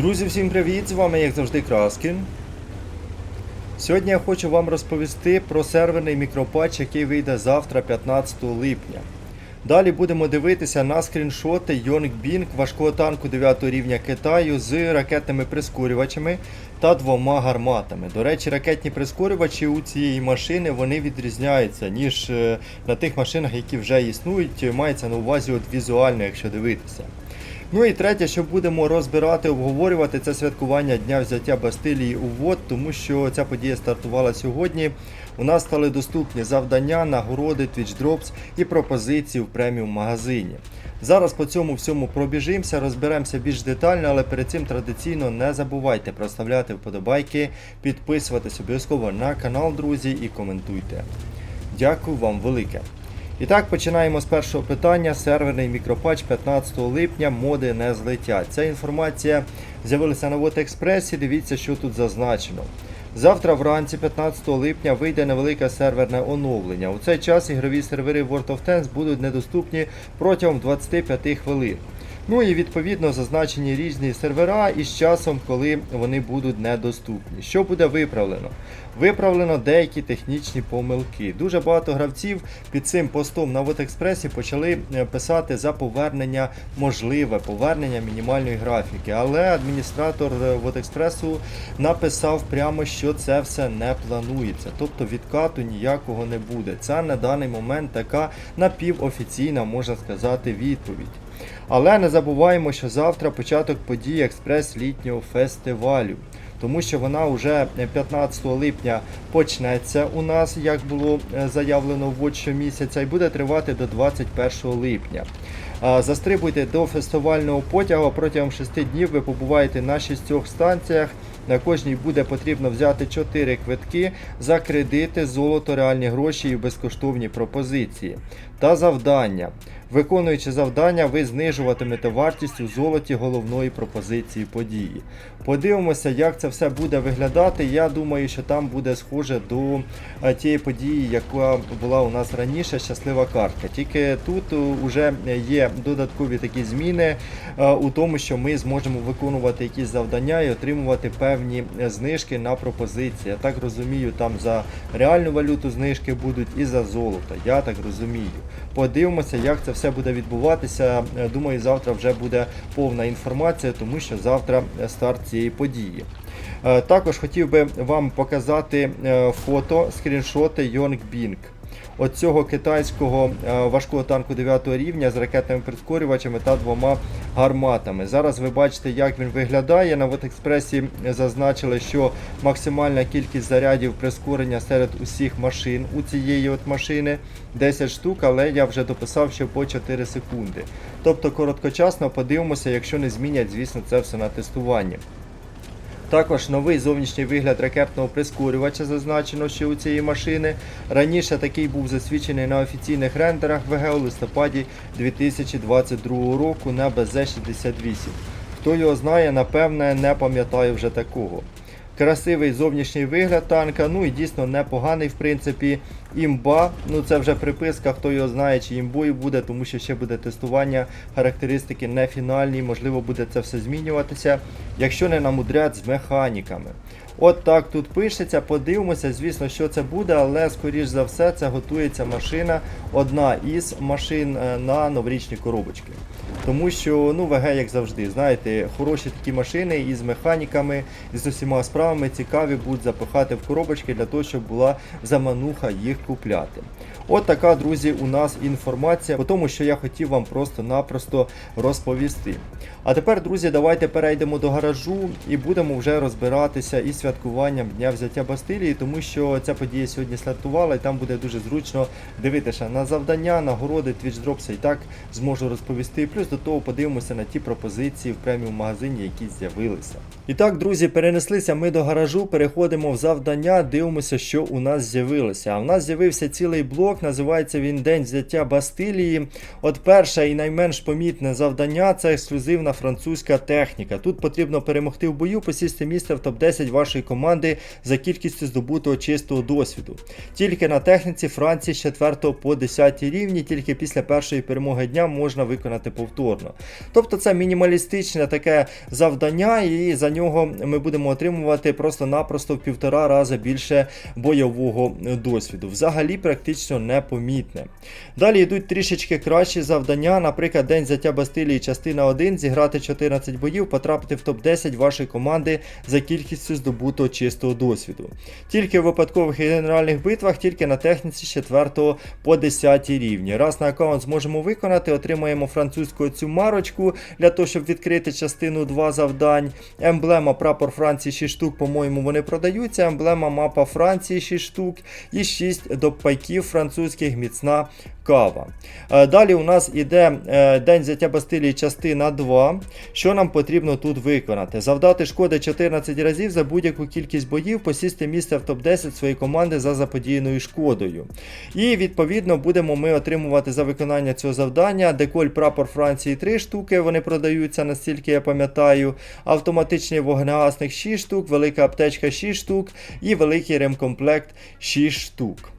Друзі, всім привіт! З вами, як завжди, Краскін. Сьогодні я хочу вам розповісти про серверний мікропатч, який вийде завтра, 15 липня. Далі будемо дивитися на скріншоти Yongbing важкого танку 9 рівня Китаю з ракетними прискорювачами та двома гарматами. До речі, ракетні прискорювачі у цієї машини вони відрізняються, ніж е, на тих машинах, які вже існують. Мається на увазі от візуально, якщо дивитися. Ну і третє, що будемо розбирати, обговорювати, це святкування Дня взяття Бастилії у ВОД, тому що ця подія стартувала сьогодні. У нас стали доступні завдання, нагороди, Drops і пропозиції в преміум магазині. Зараз по цьому всьому пробіжимося, розберемося більш детально, але перед цим традиційно не забувайте проставляти вподобайки, підписуватись обов'язково на канал, друзі, і коментуйте. Дякую вам велике. І так, починаємо з першого питання. Серверний мікропатч 15 липня моди не злетять. Ця інформація з'явилася на Вотекспресі. Дивіться, що тут зазначено. Завтра вранці, 15 липня, вийде невелике серверне оновлення. У цей час ігрові сервери World of Tanks будуть недоступні протягом 25 хвилин. Ну і відповідно зазначені різні сервера із часом, коли вони будуть недоступні. Що буде виправлено? Виправлено деякі технічні помилки. Дуже багато гравців під цим постом на WordExpress почали е, писати за повернення, можливе повернення мінімальної графіки. Але адміністратор е, WordExpress написав прямо, що це все не планується. Тобто відкату ніякого не буде. Це на даний момент така напівофіційна, можна сказати, відповідь. Але не забуваємо, що завтра початок подій експрес літнього фестивалю. Тому що вона вже 15 липня почнеться у нас, як було е, заявлено в щомісяця, і буде тривати до 21 липня. Застрибуйте до фестивального потягу протягом 6 днів ви побуваєте на шістьох станціях. На кожній буде потрібно взяти 4 квитки за кредити, золото, реальні гроші і безкоштовні пропозиції. Та завдання. Виконуючи завдання, ви знижуватимете вартість у золоті головної пропозиції події. Подивимося, як це все буде виглядати. Я думаю, що там буде схоже до е, тієї події, яка була у нас раніше, щаслива картка. Тільки тут вже є додаткові такі зміни е, у тому, що ми зможемо виконувати якісь завдання і отримувати певні е, знижки на пропозиції. Я так розумію, там за реальну валюту знижки будуть і за золото. Я так розумію. Подивимося, як це все буде відбуватися. Е, Думаю, завтра вже буде повна інформація, тому що завтра старт цієї події. Е, Також хотів би вам показати е, фото, скріншоти Yongbing. От цього китайського е, важкого танку 9 рівня з ракетними прискорювачами та двома гарматами. Зараз ви бачите, як він виглядає. На WordExpress зазначили, що максимальна кількість зарядів прискорення серед усіх машин у цієї от машини 10 штук, але я вже дописав, що по 4 секунди. Тобто короткочасно подивимося, якщо не змінять, звісно, це все на тестуванні. Також новий зовнішній вигляд ракетного прискорювача зазначено ще у цієї машини. Раніше такий був засвідчений на офіційних рендерах ВГ у листопаді 2022 року на БЗ-68. Хто його знає, напевне, не пам'ятає вже такого. Красивий зовнішній вигляд танка, ну і дійсно непоганий, в принципі, імба. Ну це вже приписка, хто його знає, чи імбою буде, тому що ще буде тестування, характеристики не фінальні, можливо, буде це все змінюватися, якщо не намудрять з механіками. От так тут пишеться, подивимося, звісно, що це буде, але скоріш за все це готується машина, одна із машин е, на новорічні коробочки. Тому що ну, ВГ, як завжди, знаєте, хороші такі машини із механіками, з усіма справами цікаві будуть запихати в коробочки для того, щоб була замануха їх купляти. От така, друзі, у нас інформація по тому, що я хотів вам просто-напросто розповісти. А тепер, друзі, давайте перейдемо до гаражу і будемо вже розбиратися із святкуванням Дня взяття Бастилії, тому що ця подія сьогодні стартувала і там буде дуже зручно дивитися на завдання, нагороди, Drops і так зможу розповісти. Плюс до того подивимося на ті пропозиції в преміум магазині, які з'явилися. І так, друзі, перенеслися ми до гаражу, переходимо в завдання, дивимося, що у нас з'явилося. А в нас з'явився цілий блок, називається він День взяття Бастилії. От перше і найменш помітне завдання це ексклюзивна французька техніка. Тут потрібно перемогти в бою, посісти місце в топ-10 вашої команди за кількістю здобутого чистого досвіду. Тільки на техніці Франції з 4 по 10 рівні, тільки після першої перемоги дня можна виконати повторно. Тобто це мінімалістичне таке завдання, і за нього ми будемо отримувати просто-напросто в півтора рази більше бойового досвіду. Взагалі практично непомітне. Далі йдуть трішечки кращі завдання, наприклад, День взяття Бастилії, частина 1, зіграти 14 боїв, потрапити в топ-10 вашої команди за кількістю здобутого чистого досвіду. Тільки в випадкових і генеральних битвах, тільки на техніці 4 по 10 рівні. Раз на аккаунт зможемо виконати, отримаємо французьку цю марочку для того, щоб відкрити частину 2 завдань. Емблема прапор Франції 6 штук, по-моєму, вони продаються. Емблема мапа Франції 6 штук і 6 допайків французьких міцна кава. Е, Далі у нас іде е, День взяття Бастилії, частина 2. Що нам потрібно тут виконати? Завдати шкоди 14 разів за будь-яку кількість боїв, посісти місце в топ-10 своєї команди за заподіяною шкодою. І відповідно будемо ми отримувати за виконання цього завдання. Деколь прапор Франції 3 штуки, вони продаються, настільки я пам'ятаю. Автоматичний вогнегасник 6 штук, велика аптечка 6 штук і великий ремкомплект 6 штук.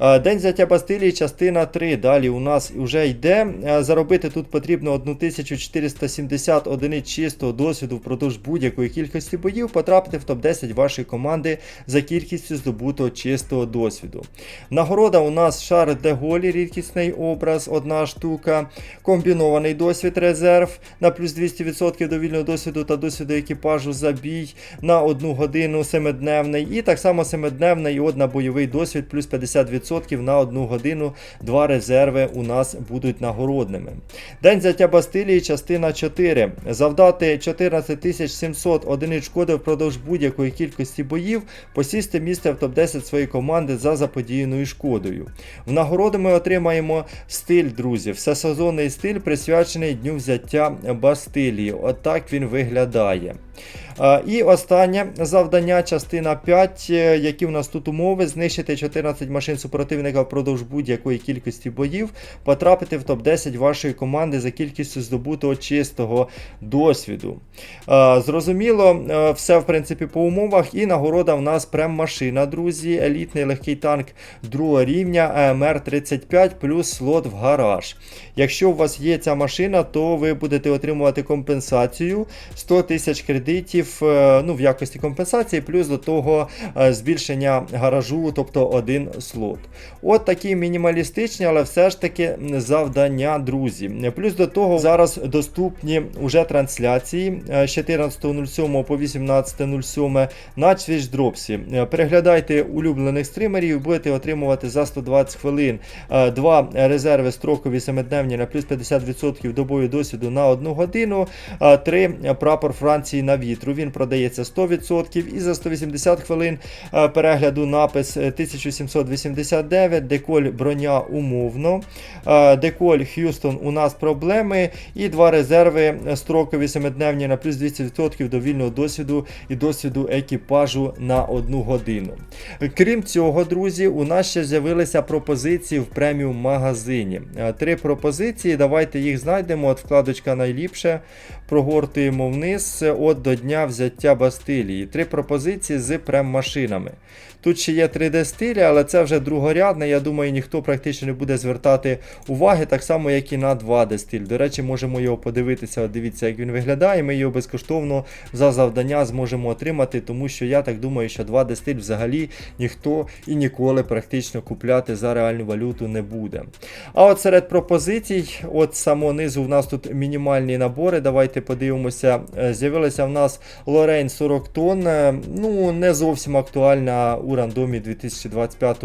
Е, День взяття Бастилії, частина 3. Далі у нас вже йде. Е, Заробити тут потрібно 1470 одиниць чистого досвіду впродовж будь-якої кількості боїв, потрапити в топ-10 вашої команди за кількістю здобутого чистого досвіду. Нагорода у нас шар де Голі, рідкісний образ, одна штука, комбінований досвід резерв на плюс 200% до вільного досвіду та досвіду екіпажу за бій на одну годину семидневний. І так само семидневний от на бойовий досвід плюс 50% на одну годину. Два резерви у нас будуть нагородними. День взяття Бастилії, частина 4. Завдати 14 700 одиниць шкоди впродовж будь-якої кількості боїв, посісти місце в топ-10 своєї команди за заподіяною шкодою. В нагороду ми отримаємо стиль, друзі. Всесезонний стиль присвячений дню взяття Бастилії. Отак він виглядає. А, І останнє завдання, частина 5, е, які в нас тут умови, знищити 14 машин супротивника впродовж будь-якої кількості боїв, потрапити в топ-10 вашої команди за кількістю здобутого чистого досвіду. Зрозуміло, е, все в принципі по умовах. І нагорода в нас прем-машина, друзі. Елітний легкий танк другого рівня АМР-35 плюс слот в гараж. Якщо у вас є ця машина, то ви будете отримувати компенсацію 100 тисяч кредитів е, ну, в якості компенсації, плюс до того е, збільшення гаражу, тобто один слот. От такі мінімалістичні, але все ж таки завдання, друзі. Плюс до того зараз доступні уже трансляції е, з 14.07 по 18.07 на Twitch Переглядайте улюблених стримерів, будете отримувати за 120 хвилин два резерви строкові 7-дневні на плюс 50% добою досвіду на 1 годину, три прапор Франції на вітру. Він продається 100% і за 180 хвилин е, перегляду напис е, 1789, деколь броня умовно. Е, Деколь Х'юстон у нас проблеми. І два резерви строкові 7-дневні на плюс 200% до вільного досвіду і досвіду екіпажу на одну годину. Крім цього, друзі, у нас ще з'явилися пропозиції в преміум магазині. Е, Три пропозиції. Давайте їх знайдемо. От вкладочка найліпше. Прогортуємо вниз от до дня взяття Бастилії. Три пропозиції з прем-машинами. Тут ще є 3D стилі, але це вже другорядне. Я думаю, ніхто практично не буде звертати уваги, так само, як і на 2D стиль. До речі, можемо його подивитися. От дивіться, як він виглядає. Ми його безкоштовно за завдання зможемо отримати, тому що я так думаю, що 2D стиль взагалі ніхто і ніколи практично купляти за реальну валюту не буде. А от серед пропозицій, от само низу в нас тут мінімальні набори. Давайте подивимося. Е, З'явилася в нас Лорейн 40 тонн. Е, Ну, не зовсім актуальна у рандомі 2025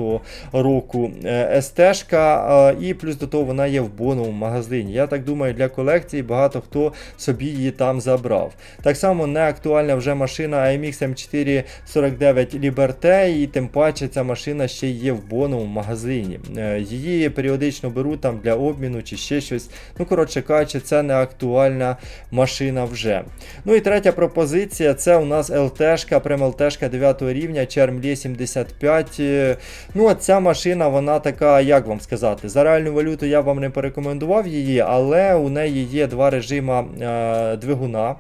року е, естежка. І плюс до того вона є в боновому магазині. Я так думаю, для колекції багато хто собі її там забрав. Так само не актуальна вже машина AMX M449 Liberté, і тим паче ця машина ще є в боновому магазині. Е, її періодично беру там для обміну чи ще щось. Ну, коротше кажучи, це не актуальна машина вже. Ну і третя пропозиція це у нас ЛТшка, прем ЛТшка 9 рівня, Чермлє 70. Ну, а ця машина, вона така, як вам сказати, за реальну валюту я вам не порекомендував її, але у неї є два режима е, двигуна.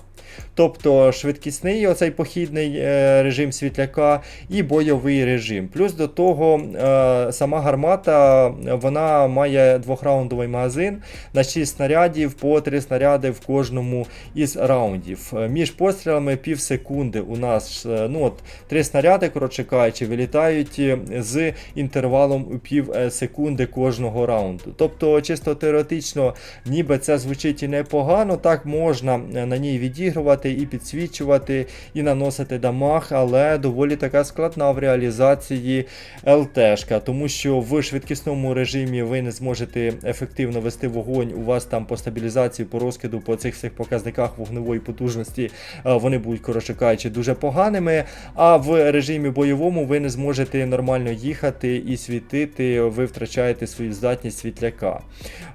Тобто швидкісний оцей похідний е, режим світляка і бойовий режим. Плюс до того е, сама гармата вона має двохраундовий магазин на 6 снарядів по 3 снаряди в кожному із раундів. Е, Між пострілами пів секунди у нас ну от, 3 снаряди, коротше кажучи, вилітають з інтервалом у пів секунди кожного раунду. Тобто, чисто теоретично, ніби це звучить і непогано, так можна на ній відігрувати і підсвічувати, і наносити дамаг, але доволі така складна в реалізації ЛТшка, тому що в швидкісному режимі ви не зможете ефективно вести вогонь. У вас там по стабілізації, по розкиду, по цих всіх показниках вогневої потужності е, вони будуть, коротше кажучи, дуже поганими. А в режимі бойовому ви не зможете нормально їхати і світити, ви втрачаєте свою здатність світляка.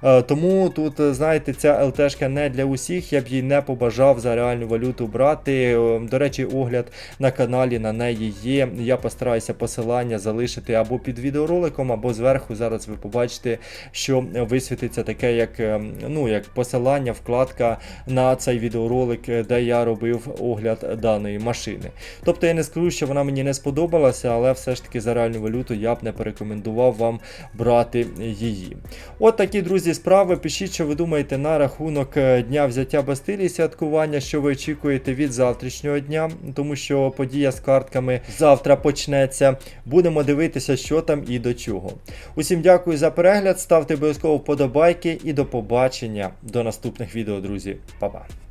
Е, Тому тут, е, знаєте, ця ЛТшка не для усіх, я б їй не побажав за реальну валюту брати. Е, До речі, огляд на каналі на неї є. Я постараюся посилання залишити або під відеороликом, або зверху. Зараз ви побачите, що висвітиться таке, як, е, ну, як посилання, вкладка на цей відеоролик, е, де я робив огляд даної машини. Тобто я не скажу, що вона мені не сподобалася, але все ж таки за реальну валюту я б не порекомендував вам брати її. От такі, друзі, справи. Пишіть, що ви думаєте на рахунок дня взяття Бастилії святкування, що ви очікуєте від завтрашнього дня, тому що подія з картками завтра почнеться. Будемо дивитися, що там і до чого. Усім дякую за перегляд. Ставте обов'язково вподобайки і до побачення до наступних відео, друзі. Па-па.